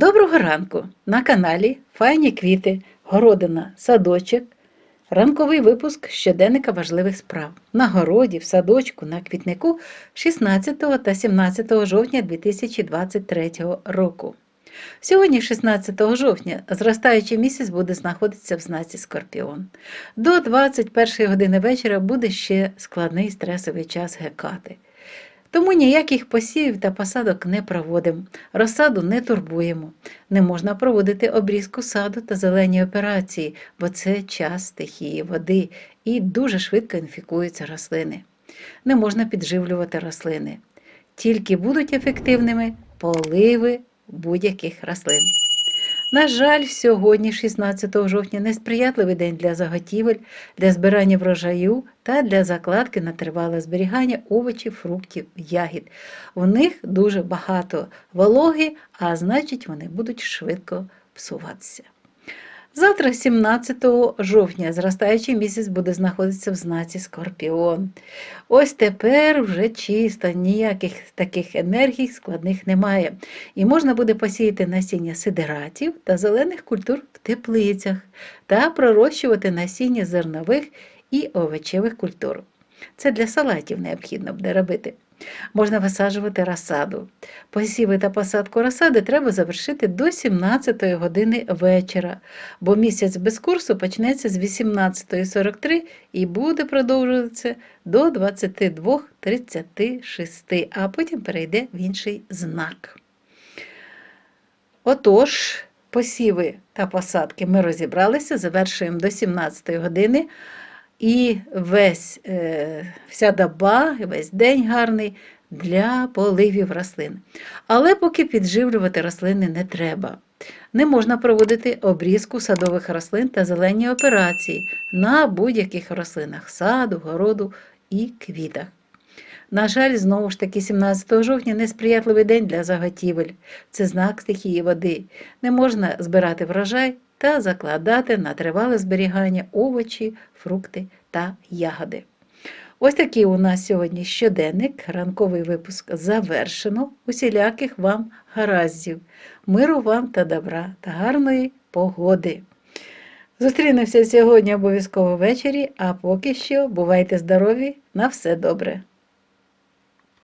Доброго ранку! На каналі Файні квіти, городина, садочок. Ранковий випуск щоденника важливих справ на городі, в садочку, на квітнику 16 та 17 жовтня 2023 року. Сьогодні, 16 жовтня, зростаючий місяць буде знаходитися в знаці Скорпіон. До 21 години вечора буде ще складний стресовий час гекати. Тому ніяких посівів та посадок не проводимо, розсаду не турбуємо. Не можна проводити обрізку саду та зелені операції, бо це час стихії води і дуже швидко інфікуються рослини. Не можна підживлювати рослини. Тільки будуть ефективними поливи будь-яких рослин. На жаль, сьогодні, 16 жовтня, несприятливий день для заготівель, для збирання врожаю та для закладки на тривале зберігання овочів, фруктів, ягід. В них дуже багато вологи, а значить, вони будуть швидко псуватися. Завтра, 17 жовтня, зростаючий місяць буде знаходитися в знаці Скорпіон. Ось тепер вже чисто, ніяких таких енергій складних немає. І можна буде посіяти насіння сидератів та зелених культур в теплицях та пророщувати насіння зернових і овочевих культур. Це для салатів необхідно буде робити. Можна висаджувати розсаду. Посіви та посадку розсади треба завершити до 17 години вечора, бо місяць без курсу почнеться з 18.43 і буде продовжуватися до 22.36, а потім перейде в інший знак. Отож, посіви та посадки ми розібралися, завершуємо до 17 години. І весь, е, вся доба, весь день гарний для поливів рослин. Але поки підживлювати рослини не треба. Не можна проводити обрізку садових рослин та зелені операції на будь-яких рослинах саду, городу і квітах. На жаль, знову ж таки, 17 жовтня несприятливий день для заготівель. Це знак стихії води. Не можна збирати врожай та закладати на тривале зберігання овочі, фрукти та ягоди. Ось такий у нас сьогодні щоденник, ранковий випуск завершено. Усіляких вам гараздів, миру вам та добра та гарної погоди. Зустрінемося сьогодні обов'язково ввечері, а поки що бувайте здорові, на все добре!